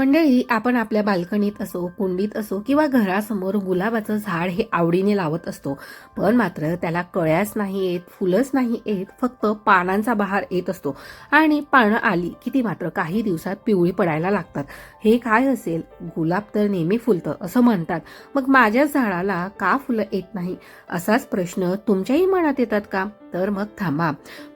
मंडळी आपण आपल्या बाल्कनीत असो कुंडीत असो किंवा घरासमोर गुलाबाचं झाड हे आवडीने लावत असतो. पण मात्र त्याला कळ्याच नाही येत फुलंच नाही येत फक्त पानांचा बहार येत असतो. आणि पानं आली की ती मात्र काही दिवसात पिवळी पडायला लागतात. हे काय असेल? गुलाब तर नेहमी फुलतं असं म्हणतात. मग माझ्या झाडाला का फुलं येत नाही? असाच प्रश्न तुमच्याही मनात येतात का? तर मग थांबा.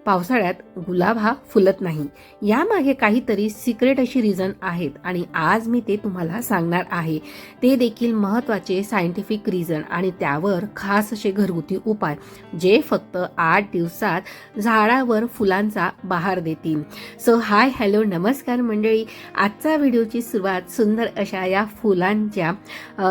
पावसाळ्यात गुलाब हा फुलत नाही. यामागे काहीतरी सिक्रेट अशी रिझन आहेत आणि आज मी ते तुम्हाला सांगणार आहे. ते देखील महत्त्वाचे सायंटिफिक रिझन आणि त्यावर खास असे घरगुती उपाय जे फक्त आठ दिवसात झाडावर फुलांचा बहार देतील. सो हाय हॅलो नमस्कार मंडळी. आजचा व्हिडिओची सुरुवात सुंदर अशा या फुलांच्या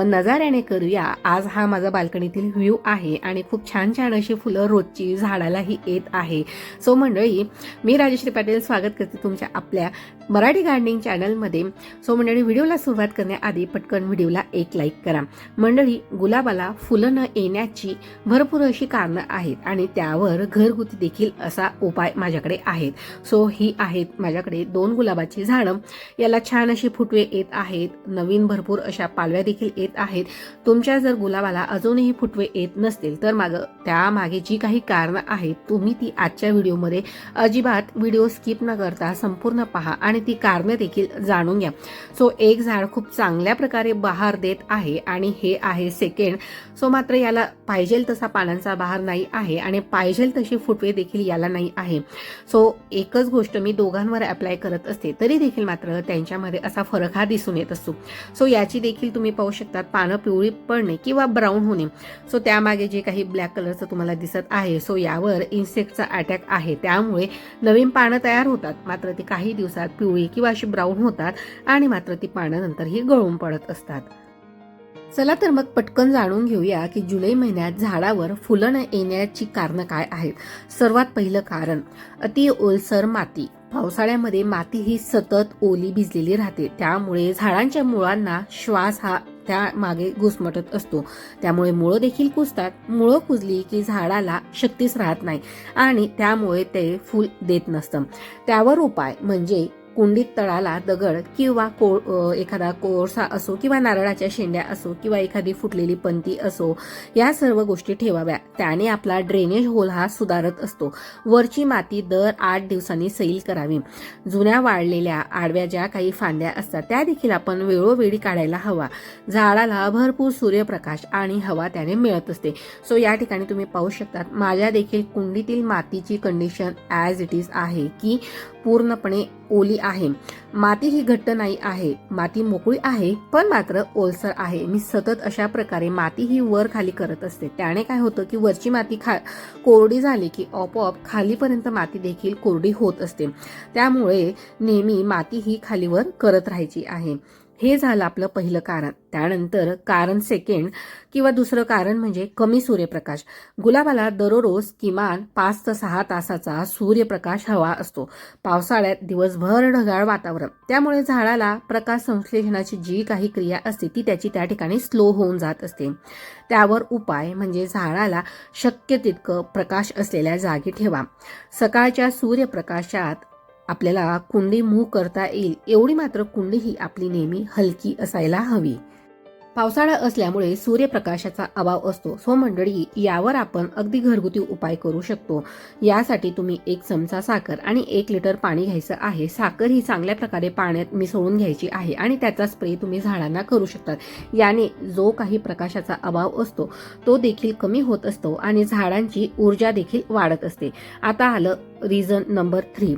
नजाऱ्याने करूया. आज हा माझा बाल्कनीतील व्ह्यू आहे आणि खूप छान छान अशी फुलं रोजची झाडालाही येत आहे. सो मंडळी मी राजश्री पाटील स्वागत करते तुमच्या आपल्या मराठी गार्डनिंग चॅनलमध्ये सो मंडळी व्हिडिओला सुरुवात करण्याआधी पटकन व्हिडिओला एक लाईक करा. मंडळी गुलाबाला फुलं न येण्याची भरपूर अशी कारणं आहेत आणि त्यावर घरगुती देखील असा उपाय माझ्याकडे आहेत. सो ही आहेत माझ्याकडे दोन गुलाबाची झाडं. याला छान अशी फुटवे येत आहेत. नवीन भरपूर अशा पालव्या देखील येत आहेत. तुमच्या जर गुलाबाला अजूनही फुटवे येत नसतील तर माग त्यामागे जी काही कारणं आहेत तुम्ही ती आजच्या व्हिडिओमध्ये अजिबात व्हिडिओ स्किप न करता संपूर्ण पहा आणि आणि ती कारणं देखील जाणून घ्या. सो एक झाड खूप चांगल्या प्रकारे बहार देत आहे आणि हे आहे सेकंड सो मात्र याला पाहिजे तसा पानांचा बहार नाही आहे आणि पाहिजे तशी फुटवे देखील याला नाही आहे. सो एकच गोष्ट मी दोघांवर अप्लाय करत असते तरी देखील मात्र त्यांच्यामध्ये असा फरक हा दिसून येत असतो. सो याची देखील तुम्ही पाहू शकतात पानं पिवळी पडणे किंवा ब्राऊन होणे. सो त्यामागे जे काही ब्लॅक कलरचं तुम्हाला दिसत आहे सो यावर इन्सेक्टचा अटॅक आहे. त्यामुळे नवीन पानं तयार होतात मात्र ती काही दिवसात पिवळी किंवा अशी ब्राऊन होतात आणि मात्र ती पानं नंतर ही गळून पडत असतात. चला तर मग पटकन जाणून घेऊया की जुलै महिन्यात झाडावर फुलं न येण्याची कारणं काय आहेत. सर्वात पहिलं कारण अति ओलसर माती. पावसाळ्यामध्ये माती ही सतत ओली भिजलेली राहते. त्यामुळे झाडांच्या मुळांना श्वास हा त्या मागे घुसमटत असतो. त्यामुळे मुळं देखील कुजतात. मुळं कुजली की झाडाला शक्तीच राहत नाही आणि त्यामुळे ते फूल देत नसतं. त्यावर उपाय म्हणजे कुंडीत तळाला दगड किंवा को एखादा कोळसा असो किंवा नारळाच्या शेंड्या असो किंवा एखादी फुटलेली पंती असो या सर्व गोष्टी ठेवाव्या. त्याने आपला ड्रेनेज होल हा सुधारत असतो. वरची माती दर आठ दिवसांनी सैल करावी. जुन्या वाळलेल्या आडव्या ज्या काही फांद्या असतात त्या देखील आपण वेळोवेळी काढायला हवा. झाडाला भरपूर सूर्यप्रकाश आणि हवा त्याने मिळत असते. सो या ठिकाणी तुम्ही पाहू शकतात माझ्या देखील कुंडीतील मातीची कंडिशन ॲज इट इज आहे की पूर्णपणे ओली आहे. माती ही घट्ट नाही आहे. माती मोकळी आहे पण मात्र ओलसर आहे. मी सतत अशा प्रकारे माती ही वर खाली करत असते. त्याने काय होतं की वरची माती खा कोरडी झाली की आपोआप खालीपर्यंत माती देखील कोरडी होत असते. त्यामुळे नेहमी माती ही खालीवर करत राहायची आहे. हे झालं आपलं पहिलं कारण. त्यानंतर कारण सेकंड किंवा दुसरं कारण म्हणजे कमी सूर्यप्रकाश. गुलाबाला दररोज किमान पाच ते सहा तासाचा सूर्यप्रकाश हवा असतो. पावसाळ्यात दिवसभर ढगाळ वातावरण. त्यामुळे झाडाला प्रकाश संश्लेषणाची जी काही क्रिया असते ती त्याची त्या ठिकाणी स्लो होऊन जात असते. त्यावर उपाय म्हणजे झाडाला शक्य तितकं प्रकाश असलेल्या जागी ठेवा. सकाळच्या सूर्यप्रकाशात आपल्याला कुंडी मूग करता येईल एवढी मात्र कुंडी ही आपली नेहमी हलकी असायला हवी. पावसाळा असल्यामुळे सूर्यप्रकाशाचा अभाव असतो. सो मंडळी यावर आपण अगदी घरगुती उपाय करू शकतो. यासाठी तुम्ही एक चमचा साखर आणि एक लिटर पाणी घ्यायचं आहे. साखर ही चांगल्या प्रकारे पाण्यात मिसळून घ्यायची आहे आणि त्याचा स्प्रे तुम्ही झाडांना करू शकतात याने जो काही प्रकाशाचा अभाव असतो तो देखील कमी होत असतो आणि झाडांची ऊर्जा देखील वाढत असते. आता आलं रिझन नंबर थ्री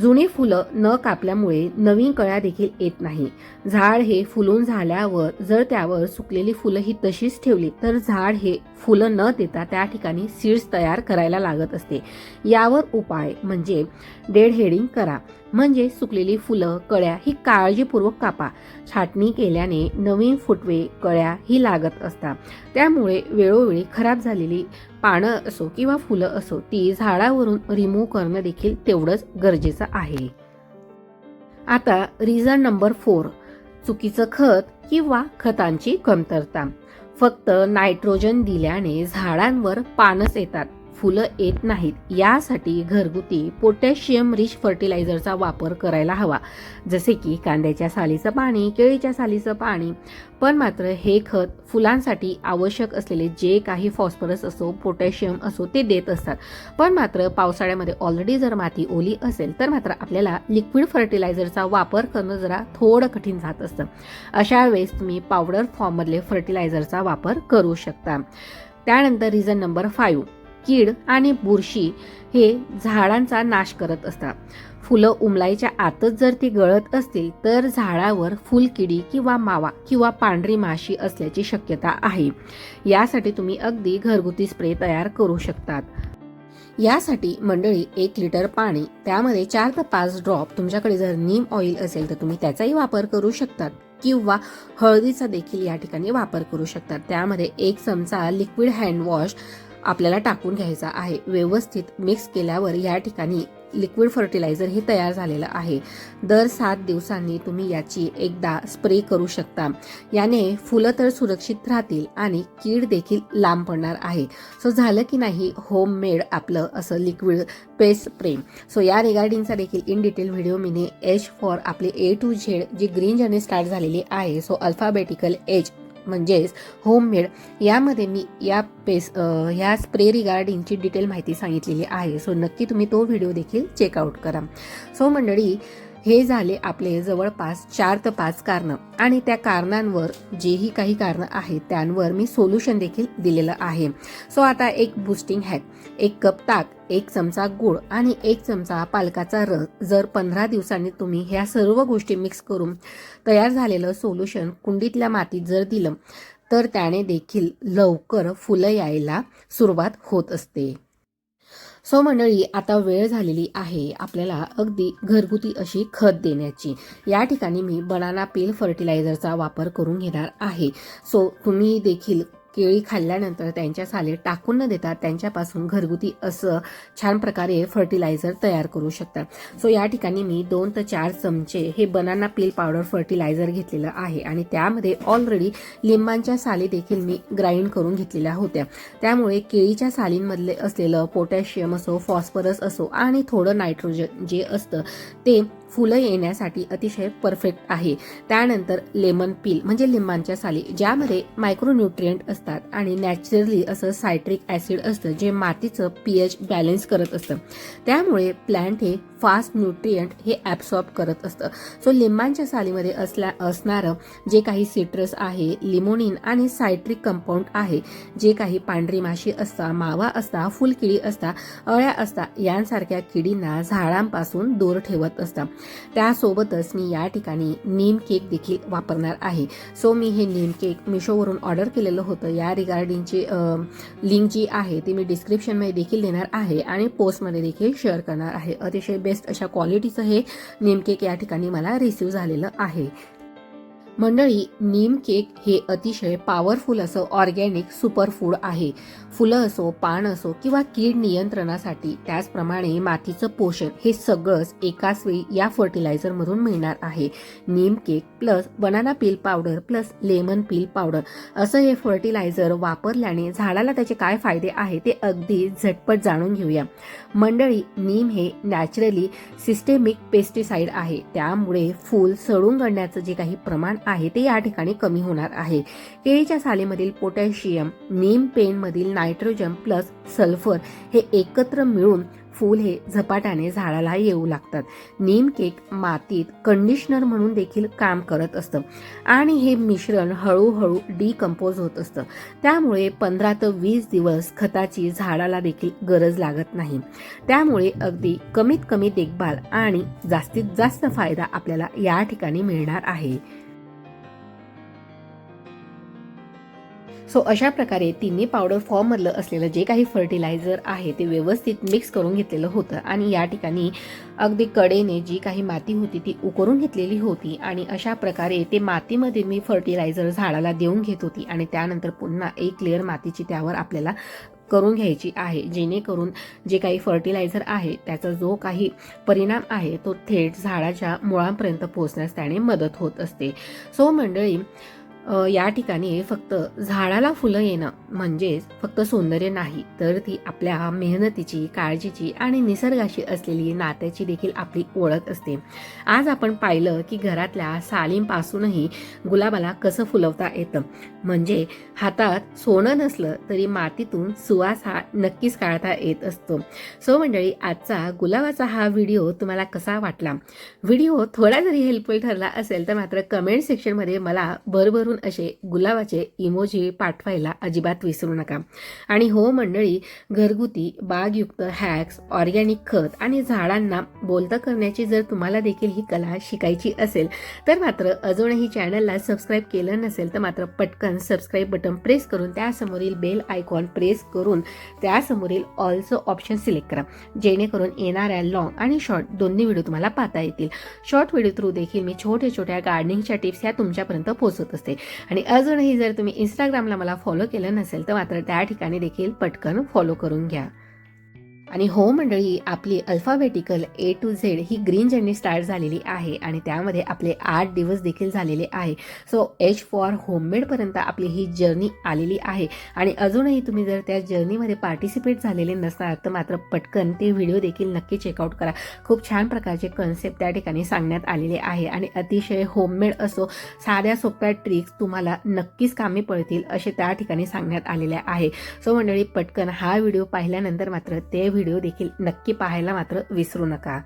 जुनी फुलं न कापल्यामुळे नवीन कळ्या देखील येत नाही. झाड हे फुलून झाल्यावर जर त्यावर सुकलेली फुलं ही तशीच ठेवली तर झाड हे फुलं न देता त्या ठिकाणी सीड्स तयार करायला लागत असते. यावर उपाय म्हणजे डेड हेडिंग करा. म्हणजे सुकलेली फुलं कळ्या ही काळजीपूर्वक कापा. छाटणी केल्याने नवीन फुटवे कळ्या ही लागत असतात. त्यामुळे वेळोवेळी खराब झालेली पानं असो किंवा फुलं असो ती झाडावरून रिमूव्ह करणं देखील तेवढंच गरजेचं आहे. आता रिझन नंबर फोर चुकीचं खत किंवा खतांची कमतरता. फक्त नायट्रोजन दिल्याने झाडांवर पानच येतात. फुलं येत नाहीत. यासाठी घरगुती पोटॅशियम रिच फर्टिलायझरचा वापर करायला हवा. जसे की कांद्याच्या सालीचं पाणी केळीच्या सालीचं पाणी. पण मात्र हे खत फुलांसाठी आवश्यक असलेले जे काही फॉस्फरस असो पोटॅशियम असो ते देत असतात. पण मात्र पावसाळ्यामध्ये ऑलरेडी जर माती ओली असेल तर मात्र आपल्याला लिक्विड फर्टिलायझरचा वापर करणं जरा थोडं कठीण जात असतं. अशा वेळेस तुम्ही पावडर फॉर्ममधले फर्टिलायझरचा वापर करू शकता. त्यानंतर रिझन नंबर फाईव्ह कीड आणि बुरशी हे झाडांचा नाश करत असतात. फुलं उमलायच्या आतच जर ती गळत असतील तर झाडावर फुलकिडी किंवा मावा किंवा पांढरी माशी असल्याची शक्यता आहे. यासाठी तुम्ही अगदी घरगुती स्प्रे तयार करू शकतात. यासाठी मंडळी एक लिटर पाणी त्यामध्ये चार ते पाच ड्रॉप तुमच्याकडे जर नीम ऑइल असेल तर तुम्ही त्याचाही वापर करू शकतात किंवा हळदीचा देखील या ठिकाणी वापर करू शकतात. त्यामध्ये एक चमचा लिक्विड हँडवॉश आपल्याला टाकून घ्यायचा आहे. व्यवस्थित मिक्स केल्यावर या ठिकाणी लिक्विड फर्टिलायझर हे तयार झालेलं आहे. दर सात दिवसांनी तुम्ही याची एकदा स्प्रे करू शकता. याने फुलं तर सुरक्षित राहतील आणि कीड देखील लांब पडणार आहे. सो झालं की नाही होम मेड आपलं असं लिक्विड पेस्ट स्प्रे सो या रिगार्डिंगचा देखील इन डिटेल व्हिडिओ मीने एच फॉर आपले ए टू झेड जी ग्रीन जर्नी स्टार्ट झालेली आहे. सो अल्फाबेटिकल एच म्हणजेच होममेड यामध्ये मी या पेस ह्या स्प्रे रिगार्डिंगची डिटेल माहिती सांगितलेली आहे. सो नक्की तुम्ही तो व्हिडिओ देखील चेकआउट करा. सो मंडळी हे झाले आपले जवळपास चार ते पाच कारणं. आणि त्या कारणांवर जेही काही कारणं आहेत त्यांवर मी सोल्युशन देखील दिलेलं आहे. सो आता एक बुस्टिंग हॅक एक कप ताक एक चमचा गूळ आणि एक चमचा पालकाचा रस. जर पंधरा दिवसांनी तुम्ही ह्या सर्व गोष्टी मिक्स करून तयार झालेलं सोल्युशन कुंडीतल्या मातीत जर दिलं तर त्याने देखील लवकर फुलं यायला सुरुवात होत असते. सो मंडळी आता वेळ झालेली आहे आपल्याला अगदी घरगुती अशी खत देण्याची. या ठिकाणी मी बनाना पील फर्टिलायझरचा वापर करून घेणार आहे. सो तुम्ही देखील केळी खाल्ल्यानंतर त्यांच्या साले टाकून न देता त्यांच्यापासून घरगुती असं छान प्रकारे फर्टिलायझर तयार करू शकतात. सो या ठिकाणी मी दोन ते चार चमचे हे बनाना पील पावडर फर्टिलायझर घेतलेलं आहे आणि त्यामध्ये ऑलरेडी लिंबांच्या साली देखील मी ग्राइंड करून घेतलेल्या होत्या. त्यामुळे केळीच्या सालींमधले असलेलं पोटॅशियम असो फॉस्फरस असो आणि थोडं नायट्रोजन जे असतं ते फुलं येण्यासाठी अतिशय परफेक्ट आहे. त्यानंतर लेमन पील म्हणजे लिंबांच्या साली ज्यामध्ये मायक्रोन्युट्रियंट असतात आणि नॅचरली असं सायट्रिक ॲसिड असतं जे मातीचं पीएच बॅलन्स करत असतं. त्यामुळे प्लॅन्ट हे फास्ट न्यूट्रियंट हे ॲब्सॉर्ब करत असतं. सो लिंबांच्या सालीमध्ये असल्या असणारं जे काही सिट्रस आहे लिमोनिन आणि सायट्रिक कंपाऊंड आहे जे काही पांढरी माशी असता मावा असता फुलकिडी असता अळ्या असता यांसारख्या किडींना झाडांपासून दूर ठेवत असतात त्यासोबतच मी या ठिकाणी नीम केक देखील वापरणार आहे. सो मी हे नीम केक मिशोवरून ऑर्डर केलेलं होतं. या रिगार्डिंगची लिंक जी आहे ती मी डिस्क्रिप्शनमध्ये देखील देणार आहे आणि पोस्टमध्ये देखील शेअर करणार आहे. अतिशय बेस्ट अशा क्वालिटीचं हे नीम केक या ठिकाणी मला रिसीव झालेलं आहे. मंडळी नीम केक हे अतिशय पॉवरफुल असं ऑर्गॅनिक सुपरफूड आहे. फुलं असो पान असो किंवा कीड नियंत्रणासाठी त्याचप्रमाणे मातीचं पोषण हे सगळंच एकाच वेळी या फर्टिलायझरमधून मिळणार आहे. Neem cake plus banana peel powder plus lemon peel powder असं हे फर्टिलायझर वापरल्याने झाडाला त्याचे काय फायदे आहे ते अगदी झटपट जाणून घेऊया. मंडळी नीम हे नॅचरली सिस्टेमिक पेस्टिसाइड आहे. त्यामुळे फूल सडून गळण्याचं जे काही प्रमाण आहे ते या ठिकाणी कमी होणार आहे. केळीच्या सालीमधील पोटॅशियम नीम पेनमधील नायट्रोजन प्लस सल्फर हे एकत्र मिळून फूल हे झपाट्याने झाडाला येऊ लागतात. नीम केक मातीत कंडिशनर म्हणून देखील काम करत असतं. आणि हे मिश्रण हळूहळू डिकम्पोज होत असतं. त्यामुळे पंधरा ते वीस दिवस खताची झाडाला देखील गरज लागत नाही. त्यामुळे अगदी कमीत कमी देखभाल आणि जास्तीत जास्त फायदा आपल्याला या ठिकाणी मिळणार आहे. सो अशा प्रकारे तिन्ही पावडर फॉर्ममधलं असलेलं जे काही फर्टिलायझर आहे ते व्यवस्थित मिक्स करून घेतलेलं होतं. आणि या ठिकाणी अगदी कडेने जी काही माती होती ती उकरून घेतलेली होती. आणि अशा प्रकारे ते मातीमध्ये मी फर्टिलायझर झाडाला देऊन घेत होती. आणि त्यानंतर पुन्हा एक लेअर मातीची त्यावर आपल्याला करून घ्यायची आहे. जेणेकरून जे काही फर्टिलायझर आहे त्याचा जो काही परिणाम आहे तो थेट झाडाच्या मुळांपर्यंत पोहोचण्यास त्याने मदत होत असते. सो मंडळी या ठिकाणी फक्त झाडाला फुलं येणं म्हणजेच फक्त सौंदर्य नाही तर ती आपल्या मेहनतीची काळजीची आणि निसर्गाशी असलेली नात्याची देखील आपली ओळख असते. आज आपण पाहिलं की घरातल्या सालींपासूनही गुलाबाला कसं फुलवता येतं. म्हणजे हातात सोनं नसलं तरी मातीतून सुवास हा नक्कीच काढता येत असतो. सो मंडळी आजचा गुलाबाचा हा व्हिडिओ तुम्हाला कसा वाटला? व्हिडिओ थोडा जरी हेल्पफुल ठरला असेल तर मात्र कमेंट सेक्शनमध्ये मला भरभरून असे गुलाबाचे इमोजी पाठवायला अजिबात विसरू नका. आणि हो मंडळी घरगुती बागयुक्त हॅक्स ऑर्गॅनिक खत आणि झाडांना बोलतं करण्याची जर तुम्हाला देखील ही कला शिकायची असेल तर मात्र अजूनही चॅनलला सबस्क्राईब केलं नसेल तर मात्र पटकन सबस्क्राईब बटन प्रेस करून त्यासमोरील बेल आयकॉन प्रेस करून त्यासमोरील ऑल्सो ऑप्शन सिलेक्ट करा. जेणेकरून येणाऱ्या लॉंग आणि शॉर्ट दोन्ही व्हिडिओ तुम्हाला पाहता येतील. शॉर्ट व्हिडिओ थ्रू देखील मी छोट्या छोट्या गार्डनिंगच्या टिप्स ह्या तुमच्यापर्यंत पोहोचत असते. आणि अजूनही जर तुम्ही इंस्टाग्रामला मला फॉलो केलं नसेल तर मात्र त्या ठिकाणी देखील पटकन फॉलो करून घ्या. आणि हो मंडळी आपली अल्फाबेटिकल ए टू झेड ही ग्रीन जर्नी स्टार्ट झालेली आहे आणि त्यामध्ये आपले आठ दिवस देखील झालेले आहे. सो एच फॉर होममेडपर्यंत आपली ही जर्नी आलेली आहे. आणि अजूनही तुम्ही जर त्या जर्नीमध्ये पार्टिसिपेट झालेले नसणार तर मात्र पटकन ते व्हिडिओ देखील नक्की चेकआउट करा. खूप छान प्रकारचे कन्सेप्ट त्या ठिकाणी सांगण्यात आलेले आहे. आणि अतिशय होममेड असो साध्या सोप्या ट्रिक्स तुम्हाला नक्कीच कामी पडतील असे त्या ठिकाणी सांगण्यात आलेले आहे. सो मंडळी पटकन हा व्हिडिओ पाहिल्यानंतर मात्र ते व्हिडिओ देखील नक्की पाहायला मात्र विसरू नका.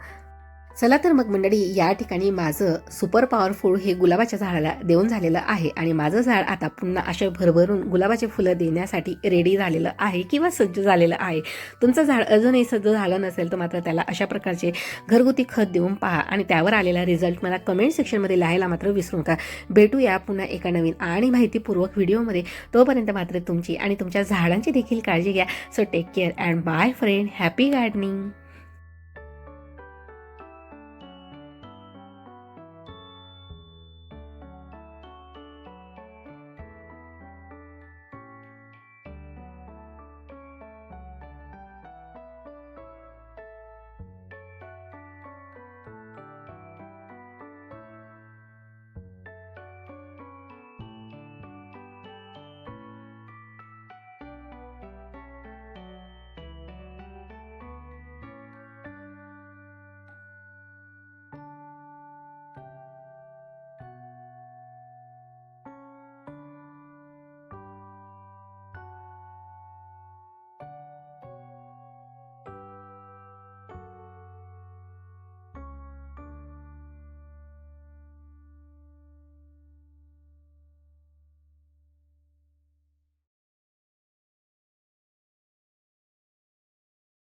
चला तर मग मंडळी या ठिकाणी माझं सुपर पॉवरफुल हे गुलाबाच्या झाडाला देऊन झालेलं आहे आणि माझं झाड आता पुन्हा अशा भरभरून गुलाबाचे फुलं देण्यासाठी रेडी झालेलं आहे किंवा सज्ज झालेलं आहे. तुमचं झाड अजूनही सज्ज झालं नसेल तर मात्र त्याला अशा प्रकारचे घरगुती खत देऊन पहा आणि त्यावर आलेला रिझल्ट मला कमेंट सेक्शनमध्ये लिहायला मात्र विसरू नका भेटूया पुन्हा एका नवीन आणि माहितीपूर्वक व्हिडिओमध्ये तोपर्यंत मात्र तुमची आणि तुमच्या झाडांची देखील काळजी घ्या. So take care and bye friend happy gardening